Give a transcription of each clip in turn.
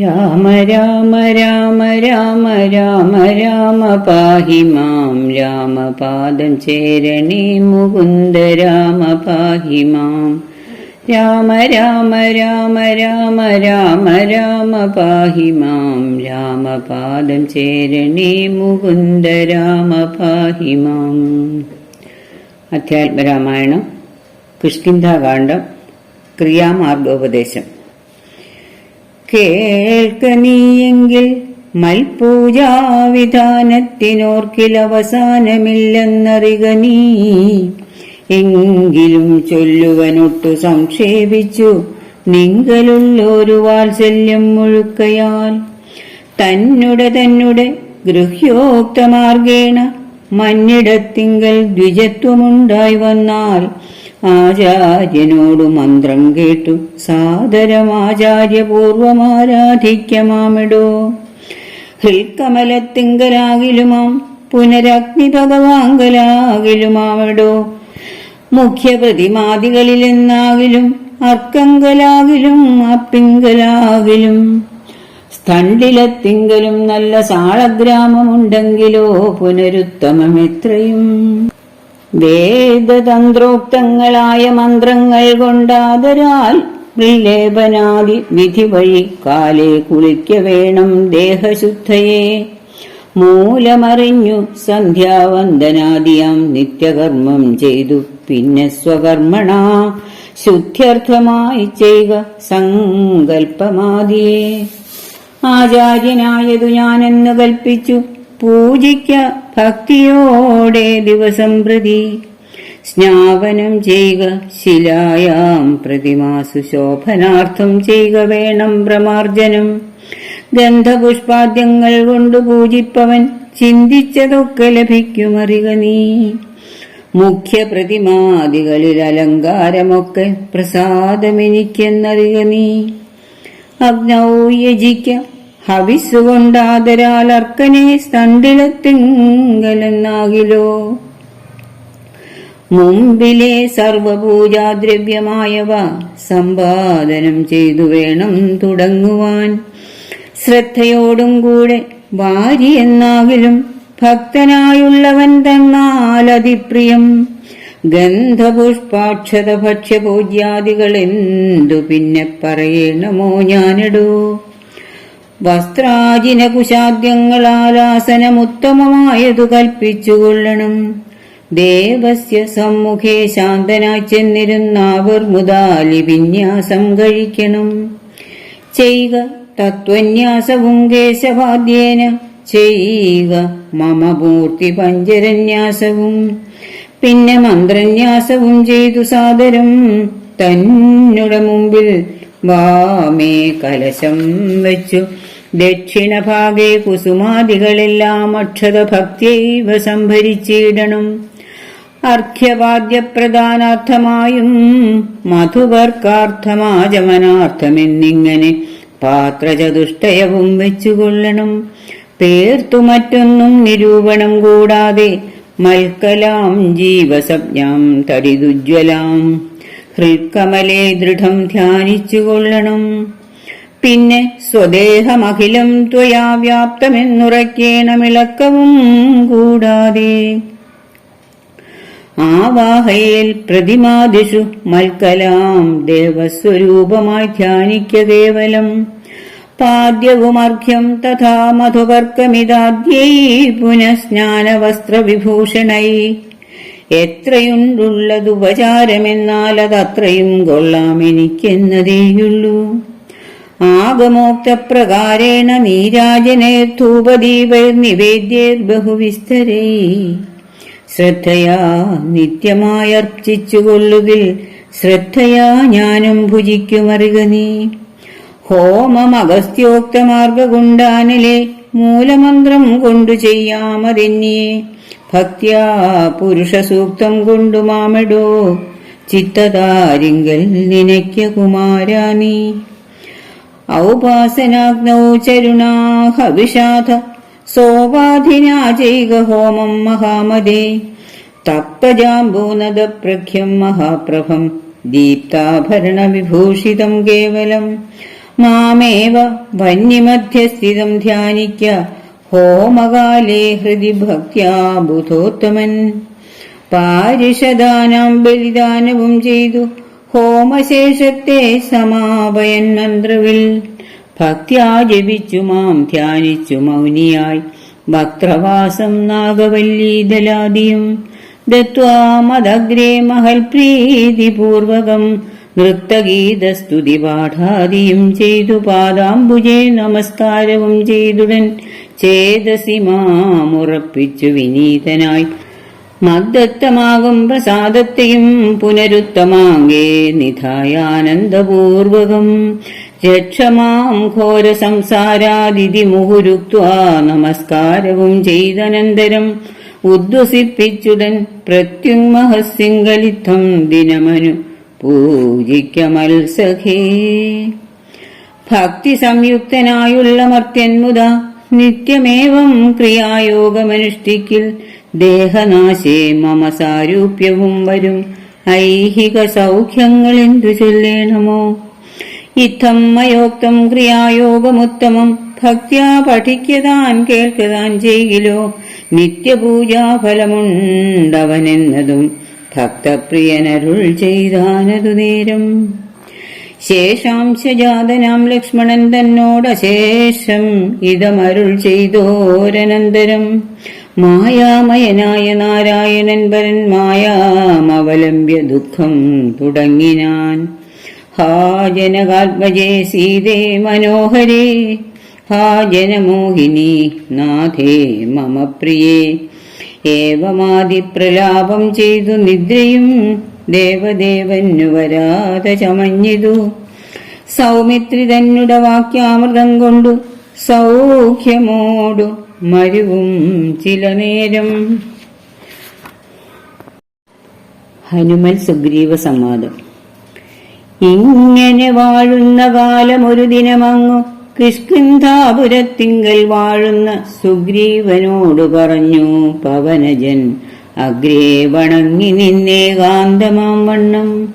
രാമ രാമ രാമ രാമ രാമ രാമ പാഹി മാം. രാമപാദം ചേരണേ മുകുന്ദ രാമ പാഹി മാം. രാമ രാമ രാമ രാമ രാമ രാമ പാഹി മാം. രാമപാദം ചേരണേ മുകുന്ദ രാമ പാഹി മാം. അധ്യാത്മരാമായണം കിഷ്കിന്ധാകാന്ഡം ക്രിയാമാർഗോപദേശം. കേൾക്ക നീയെങ്കിൽ മൽപൂജാവിധാനത്തിനോർക്കിലവസാനമില്ലെന്നറിക നീ. എങ്കിലും ചൊല്ലുവനൊട്ടു സംക്ഷേപിച്ചു നിങ്കലുള്ളൊരു വാത്സല്യം മുഴുക്കയാൽ. തന്നുടെ തന്നുടെ ഗൃഹ്യോക്തമാർഗേണ മന്നിടത്തിങ്കൽ ദ്വിജത്വമുണ്ടായി വന്നാൽ ആചാര്യനോടു മന്ത്രം കേട്ടു. സാദരമാചാര്യപൂർവമാരാധിക്കമാമിടോ ഹൃൽക്കമലത്തിങ്കലാകിലുമാം പുനരഗ്നി ഭഗവാങ്കലാകിലുമാമിടോ മുഖ്യപ്രതിമാദികളിലെന്നാകിലും അർക്കങ്കലാകിലും അപ്പിങ്കലാകിലും. സ്ഥണ്ടിലത്തിങ്കലും നല്ല സാളഗ്രാമമുണ്ടെങ്കിലോ പുനരുത്തമം എത്രയും വേദതന്ത്രോക്തങ്ങളായ മന്ത്രങ്ങൾ കൊണ്ടാദരാൽ വിലേപനാദി വിധി വഴി കാലേ കുളിക്ക വേണം ദേഹശുദ്ധയെ. മൂലമറിഞ്ഞു സന്ധ്യാവന്ദനാദിയാം നിത്യകർമ്മം ചെയ്തു. പിന്നെ സ്വകർമ്മണ ശുദ്ധ്യർത്ഥമായി ചെയ്യുക സങ്കൽപ്പമാദിയെ ആചാര്യനായതു ഞാനെന്ന് കൽപ്പിച്ചു. പൂജിക്ക ഭക്തിയോടെ ദിവസം പ്രതി. സ്നാവനം ചെയ്യുക ശിലായാം പ്രതിമാസു ശോഭനാർത്ഥം ചെയ്യുക വേണം പ്രമാർജനം ഗന്ധപുഷ്പാദ്യങ്ങൾ കൊണ്ട് പൂജിപ്പവൻ ചിന്തിച്ചതൊക്കെ ലഭിക്കുമറിക നീ. മുഖ്യ പ്രതിമാദികളിൽ അലങ്കാരമൊക്കെ പ്രസാദമെനിക്കെന്നറിക നീ. അഗ്നൗ യജിക്ക ഹവിസുകൊണ്ടാദരാൽ അർക്കനെ സ്തണ്ടിലത്തിങ്കലെന്നാകിലോ മുമ്പിലെ സർവപൂജാദ്രവ്യമായവ സമ്പാദനം ചെയ്തു വേണം തുടങ്ങുവാൻ. ശ്രദ്ധയോടും കൂടെ ഭാര്യ എന്നാകിലും ഭക്തനായുള്ളവൻ തന്നാൽ അതിപ്രിയം. ഗന്ധപുഷ്പാക്ഷത ഭക്ഷ്യപൂജ്യാദികൾ എന്തു പിന്നെ പറയണമോ ഞാനിടൂ. വസ്ത്രാജിന കുശാദ്യങ്ങളാലാസനമുത്തമമായതു കൽപ്പിച്ചുകൊള്ളണം. ദേവസ്യ സമ്മുഖേ ശാന്തനായി ചെന്നിരുന്നാവർ മുതാലി വിന്യാസം കഴിക്കണം. ചെയ്യുക തത്വന്യാസവും കേശവാദ്യേന ചെയ്യുക മമ മൂർത്തി പഞ്ചരന്യാസവും. പിന്നെ മന്ത്രന്യാസവും ചെയ്തു സാദരം. തന്നുടെ മുമ്പിൽ വാമേ കലശം വെച്ചു. ദക്ഷിണഭാഗേ കുസുമാദികളെല്ലാം അക്ഷത ഭക്തിയവ സംഭരിച്ചിടണം. അർഘ്യവാദ്യപ്രധാനാർത്ഥമായും മധുവർക്കാർത്ഥമാചമനാർത്ഥമെന്നിങ്ങനെ പാത്രചതുഷ്ടയവും വെച്ചുകൊള്ളണം. പേർത്തു മറ്റൊന്നും നിരൂപണം കൂടാതെ മൽക്കലാം ജീവസജ്ഞാം തടിതുജ്വലാം. ഹൃൽക്കമലെ ദൃഢം ധ്യാനിച്ചുകൊള്ളണം. പിന്നെ സ്വദേഹമഖിലം ത്വയാ വ്യാപ്തമെന്നുറക്കേണമിളക്കവും കൂടാതെ. ആവാഹയിൽ പ്രതിമാദിഷു മൽക്കലാം ദേവസ്വരൂപമായി ധ്യാനിക്ക കേവലം. പാദ്യവുമർഘ്യം തഥാ മധുവർക്കമിതാദ്യൈ പുനഃസ്നാനവസ്ത്രവിഭൂഷണൈ. എത്രയുണ്ടുള്ളതുപചാരമെന്നാൽ അതത്രയും കൊള്ളാം എനിക്കെന്നതേയുള്ളൂ ആഗമോക്തപ്രകാരേണ ബഹുവിസ്തരേ. ശ്രദ്ധയാ നിത്യമായി അർപ്പിച്ചുകൊള്ളുകിൽ ശ്രദ്ധയാ ഞാനും ഭുജിക്കുമറിക നീ. ഹോമമഗസ്ത്യോക്തമാർഗകുണ്ടാനിലെ മൂലമന്ത്രം കൊണ്ടു ചെയ്യാമതെന്നിയെ. ഭക്ത്യാ പുരുഷസൂക്തം കൊണ്ടു മാമെടോ. ചിത്തതാരിങ്കൽ നിനയ്ക്ക കുമാരാനീ ഔപാസനാഗ്നൗ ചരുണാ വിഷാദ സോപാധിനാ ചെയ്ക ഹോമം മഹാമതേ. തപ്തജാംബൂനദ പ്രഖ്യം മഹാപ്രഭം ദീപ്താഭരണ വിഭൂഷിതം കേവലം. മാമേവ വന്യമധ്യസ്ഥിതം ധ്യാനിക്ക ഹോമകാലേ ഹൃദി ഭക്ത്യാ ബുധോത്തമൻ. പാരിഷദാനാം ബലിദാനവും ചെയ്തു. ഹോമശേഷത്തെ സമാപയൻ മന്ത്രവിൽ. ഭക്ത്യാ ജപിച്ചു മാം ധ്യാനിച്ചു മൗനിയായി. വക്രവാസം നാഗവല്ലീതലാദിയും ദത്വാ മദഗ്രേ മഹൽപ്രീതിപൂർവകം നൃത്തഗീതസ്തുതി പാഠാദിയും ചെയ്തു പാദാംബുജെ നമസ്കാരവും ചെയ്തുടൻ ചേതസി മാമുറപ്പിച്ചു വിനീതനായി. മദ്ദത്തമാകും പ്രസാദത്തെയും പുനരുത്തമാങ്കേ നിധായാനന്ദപൂർവകം. രക്ഷമാം ഘോര സംസാരാതിഥി മുഹുരുക്വാ നമസ്കാരവും ചെയ്തനന്തരം ഉദ്വസിപ്പിച്ചുടൻ പ്രത്യുമഹസിംഗലിത്വം ദിനമനു പൂജിക്കമത്സഖേ ഭക്തി സംയുക്തനായുള്ള മർത്യന്മുത നിത്യമേവം ക്രിയായോഗമനുഷ്ഠിക്കിൽ ദേഹനാശേ മമ സാരൂപ്യവും വരും. ഐഹിക സൗഖ്യങ്ങൾ എന്തു ചൊല്ലേണമോ? ഇത്തം മയോക്തം ക്രിയായോഗമുത്തമം. ഭക്യാ പഠിക്കതാൻ കേൾക്കതാൻ ചെയ്യിലോ? നിത്യപൂജാഫലമുണ്ടവനെന്നതും ഭക്തപ്രിയനരുൾ ചെയ്താനതു നേരം. ശേഷാംശജാതനാം ലക്ഷ്മണൻ തന്നോടശേഷം ഇതമരുൾ ചെയ്തോരനന്തരം. മായാമയനായ നാരായണൻ വരൻ മായാമവലംബ്യ ദുഃഖം തുടങ്ങിനാൻ ഹാ ജനകാത്മജേ സീതേ മനോഹരേ ഹാ ജനമോഹിനി നാഥേ മമ പ്രിയേ ഏവമാതിപ്രലാപം ചെയ്തു നിദ്രയും ദേവദേവന്നു വരാതെ ചമഞ്ഞിതു. സൗമിത്രി തന്നുടെ വാക്യാമൃതം കൊണ്ടു സൗഖ്യമോടു മരുവും ചില നേരം ഹനുമൽ സുഗ്രീവ സംവാദം ഇങ്ങനെ വാഴുന്ന കാലം ഒരു ദിനമങ്ങു കിഷ്കിന്ധാപുരത്തിങ്കൽ വാഴുന്ന സുഗ്രീവനോട് പറഞ്ഞു പവനജൻ അഗ്രേ വണങ്ങി നിന്നേകാന്തമാം വണ്ണം.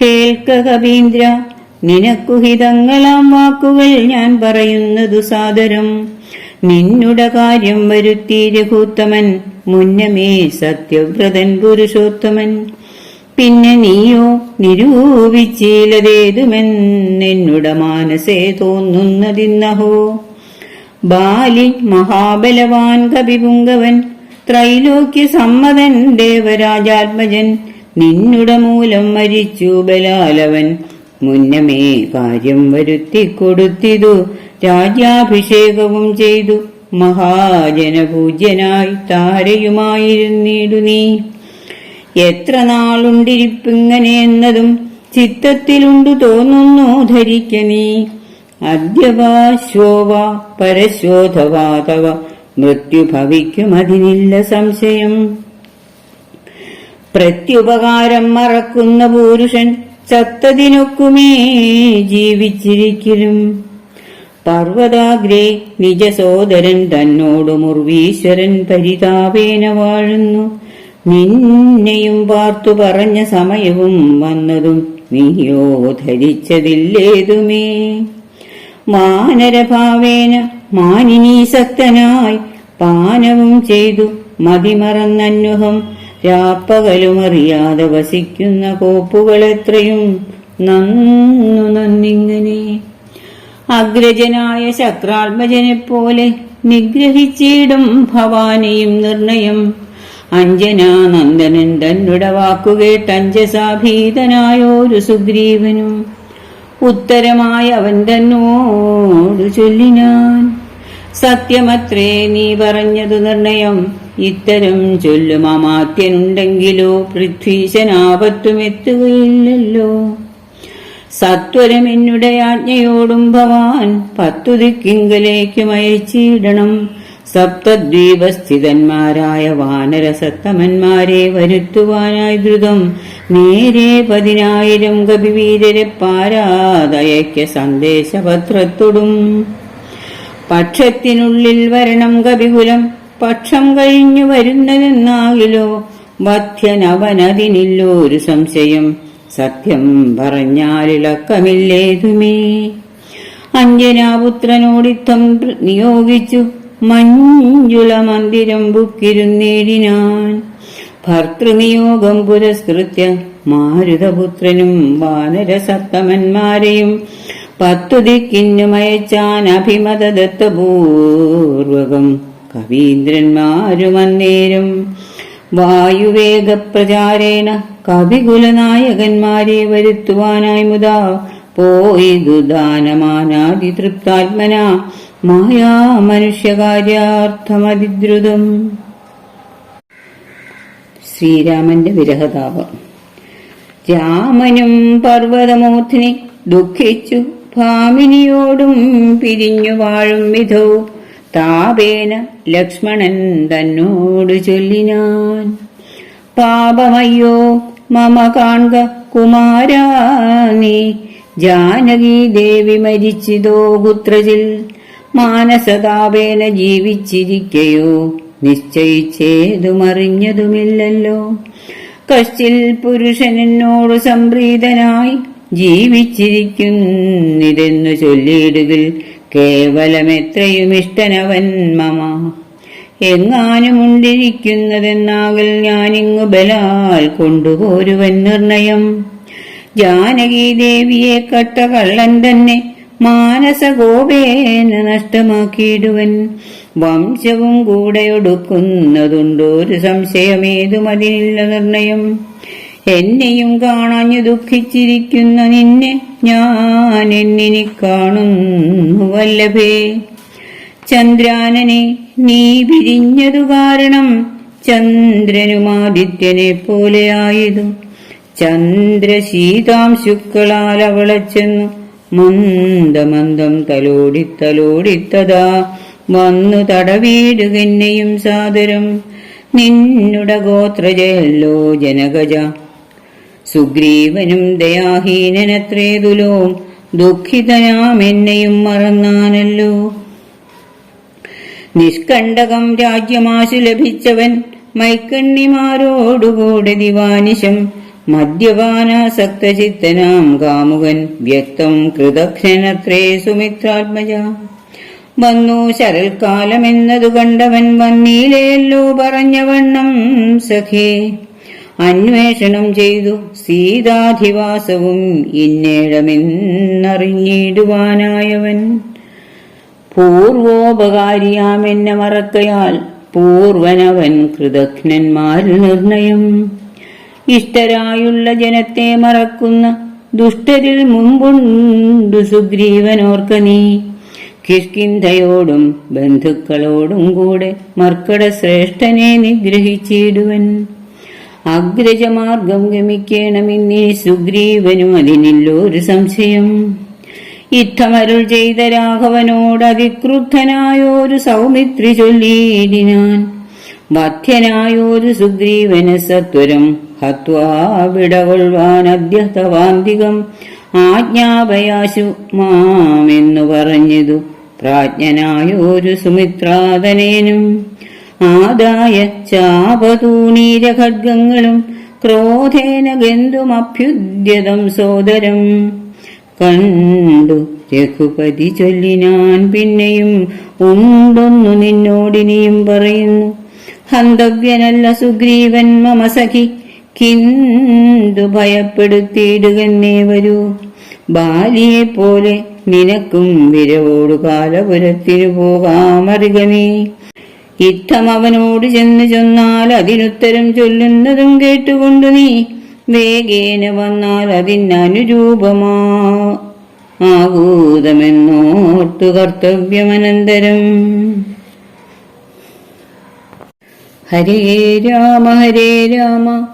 കേൾക്ക കവീന്ദ്ര നിനക്കു ഹിതങ്ങളാം വാക്കുകൾ ഞാൻ പറയുന്നതു സാദരം. നിന്നുടെ കാര്യം വരുത്തി രഘൂത്തമൻ മുന്നമേ സത്യവ്രതൻ പുരുഷോത്തമൻ. പിന്നെ നീയോ നിരൂപിച്ചില്ലതേതുമെന്നെന്നുടെ മാനസേ തോന്നുന്നതിന്നഹോ. ബാലി മഹാബലവാൻ കവിപുങ്കവൻ ത്രൈലോക്യ സമ്മതൻ ദേവരാജാത്മജൻ നിന്നുട മൂലം മരിച്ചു ബലാലവൻ. മുന്നമേ കാര്യം വരുത്തി കൊടുത്തിതു രാജ്യാഭിഷേകവും ചെയ്തു. മഹാജനപൂജ്യനായി താരയുമായിരുന്നിടു നീ. എത്ര നാളുണ്ടിരിപ്പിങ്ങനെ എന്നതും ചിത്തത്തിലുണ്ടു തോന്നുന്നു ധരിക്ക നീ. പരശോധവാതവ മൃത്യു ഭവിക്കും അതിനില്ല സംശയം. പ്രത്യുപകാരം മറക്കുന്ന പുരുഷൻ ചത്തതിനൊക്കുമേ ജീവിച്ചിരിക്കലും. പർവതാഗ്രേ നിജസോദരൻ തന്നോട് മുർവീശ്വരൻ പരിതാപേന വാഴുന്നു. നിന്നെയും പാർത്തു പറഞ്ഞ സമയവും വന്നതും നീയോ ധരിച്ചതില്ലേതുമേ? മാനരഭാവേന മാനിനീസക്തനായി പാനവും ചെയ്തു മതിമറന്നന്വഹം രാപ്പകലുമറിയാതെ വസിക്കുന്ന കോപ്പുകളെത്രയും നന്നു നന്നിങ്ങനെ. അഗ്രജനായ ശക്രാത്മജനെപ്പോലെ നിഗ്രഹിച്ചിടും ഭവാനിയും നിർണയം അഞ്ജനാനന്ദനൻ തന്നുട വാക്കുകേട്ട് അഞ്ജസാഭീതനായോരു സുഗ്രീവനും ഉത്തരമായി അവൻ തന്നോടു ചൊല്ലിനാൻ. സത്യമത്രേ നീ പറഞ്ഞതു നിർണയം. ഇത്തരം ചൊല്ലും അമാത്യനുണ്ടെങ്കിലോ പൃഥ്വീശനാപത്തും എത്തുകയില്ലല്ലോ സത്വരം എന്നുടെ ആജ്ഞയോടും ഭവാൻ പത്തു ദിക്കിങ്കലേക്കും അയച്ചിടണം സപ്തദ്വീപസ്ഥിതന്മാരായ വാനരസത്തമന്മാരെ വരുത്തുവാനായി ദ്രുതം. നേരെ പതിനായിരം കവിവീരരെ പാരാതയയ്ക്ക സന്ദേശപത്രത്തൊടും. പക്ഷത്തിനുള്ളിൽ വരണം കവികുലം പക്ഷം കഴിഞ്ഞു വരുന്നതെന്നാകിലോ? വധ്യനവനതിനില്ലോ ഒരു സംശയം. സത്യം പറഞ്ഞാലിളക്കമില്ലേതുമേ? അഞ്ജനാപുത്രനോടിത്തം നിയോഗിച്ചു. മഞ്ജുള മന്ദിരം ബുക്കിരുന്നേടിനാൻ ഭർത്തൃനിയോഗം പുരസ്കൃത്യ മാരുതപുത്രനും വാനരസപ്തമന്മാരെയും പത്തു ദിക്കിന്നുമയച്ചാൻ അഭിമത ദത്തപൂർവകം കവീന്ദ്രന്മാരുമന്നേരം. വായുവേഗപ്രചാരേണ കവികുലനായകന്മാരെ വരുത്തുവാനായി മുതാ പോയിതു ദാനമാനാദി തൃപ്താത്മന മായാ മനുഷ്യകാര്യാർത്ഥമതിദ്രുതം ശ്രീരാമന്റെ വിരഹതാപം. രാമനും പർവതമൂർത്തിനി ദുഃഖിച്ചു. ഭാമിനിയോടും പിരിഞ്ഞു വാഴും വിധോ. താപേന ലക്ഷ്മണൻ തന്നോട് ചൊല്ലിനാൻ. പാപമയ്യോ മമ കാൺക കുമാരാ നീ ജാനകി ദേവി മരിച്ചിതോ പുത്രജിൽ മാനസതാപേന ജീവിച്ചിരിക്കയോ? നിശ്ചയിച്ചേതുമറിഞ്ഞതുമില്ലല്ലോ. കശ്ചിൽ പുരുഷൻ എന്നോട് സംപ്രീതനായി ജീവിച്ചിരിക്കുന്നിതെന്നു ചൊല്ലിയിടുകിൽ കേവലമെത്രയും ഇഷ്ടനവൻ മമ. എങ്ങാനുമുണ്ടിരിക്കുന്നതെന്നാകൽ ഞാനിങ്ങു ബലാൽ കൊണ്ടുപോരുവൻ നിർണയം. ജാനകീദേവിയെ കട്ട കള്ളൻ തന്നെ മാനസഗോപേന നഷ്ടമാക്കിയിടുവൻ. വംശവും കൂടെ ഒടുക്കുന്നതുണ്ടോ? ഒരു സംശയമേതും അതിനില്ല നിർണയം. എന്നെയും കാണാഞ്ഞു ദുഃഖിച്ചിരിക്കുന്ന നിന്നെ ഞാൻ എന്നിനി കാണുന്നു വല്ലഭേ. ചന്ദ്രാനനെ നീ പിരിഞ്ഞതു കാരണം ചന്ദ്രനുമാദിത്യനെ പോലെയായതു. ചന്ദ്രശീതാംശുക്കളാൽ അവളെ ചെന്നു മന്ദമന്ദം തലോടിത്തലോടിത്തതാ വന്നു തടവീടുകന്നെയും സാദരം. നിന്നുട ഗോത്രജയല്ലോ ജനകജ സുഗ്രീവനും ദയാഹീനനത്രേതുലോ ദുഃഖിതനാം എന്നെയും മറന്നാനല്ലോ. നിഷ്കണ്ടകം രാജ്യമാശു ലഭിച്ചവൻ മൈക്കണ്ണിമാരോടുകൂടെ ദിവാനിശം. മദ്യപാനാസക്തചിത്തനാം കാമുകൻ വ്യക്തം കൃതഘ്നത്രേ സുമിത്രാത്മജ. വന്നു ശരൽക്കാലമെന്നതു കണ്ടവൻ വന്നീലയല്ലോ പറഞ്ഞവണ്ണം സഖേ. അന്വേഷണം ചെയ്തു സീതാധിവാസവും ഇന്നേഴമെന്നറിഞ്ഞിടുവാനായവൻ. പൂർവോപകാരിയാമെന്ന മറക്കയാൽ പൂർവനവൻ കൃതജ്ഞന്മാർ നിർണയം. ഇഷ്ടരായുള്ള ജനത്തെ മറക്കുന്ന ദുഷ്ടരിൽ മുമ്പുണ്ടു സുഗ്രീവനോർക്ക നീ. കിഷ്കിന്ധയോടും ബന്ധുക്കളോടും കൂടെ മർക്കട ശ്രേഷ്ഠനെ നിഗ്രഹിച്ചിടുവൻ. അഗ്രജമാർഗം ഗമിക്കണമെന്നീ സുഗ്രീവനും അതിനില്ലൊരു സംശയം. ഇത്തമരുൾ ചെയ്ത രാഘവനോട് അതിക്രുദ്ധനായോരു സൗമിത്രി ചൊല്ലിയിടിനാൻ. വധ്യനായോരു സുഗ്രീവന സത്വരം ഹത്വാ വിടകൊള്ളുവാൻ അദ്യതവാന്തികം ആജ്ഞാപയാശു മാമെന്നു പറഞ്ഞതു. പ്രാജ്ഞനായോരു സുമിത്രാതനേനും. ആദായ ചാപതൂണീര ഖഡ്ഗങ്ങളും ക്രോധേന ഗന്ധുമഭ്യുദ്യതം സോദരം. കണ്ടു രഘുപതി ചൊല്ലിനാൻ പിന്നെയും ഉണ്ടൊന്നു നിന്നോടിനിയും പറയുന്നു. ഹന്തവ്യനല്ല സുഗ്രീവൻ മമ സഖി കിന്തു ഭയപ്പെടുത്തിയിടുകന്നെ വരൂ. ബാലിയെ പോലെ നിനക്കും വിരവോടു കാലപുരത്തിനു പോകാമറികമേ യുദ്ധം അവനോട് ചെന്ന് ചൊന്നാൽ അതിനുത്തരം ചൊല്ലുന്നതും കേട്ടുകൊണ്ടു നീ വേഗേന വന്നാൽ അതിനനുരൂപമാ. ആകൂതമെന്നോർത്തു കർത്തവ്യമനന്തരം. ഹരേ രാമ ഹരേ രാമ.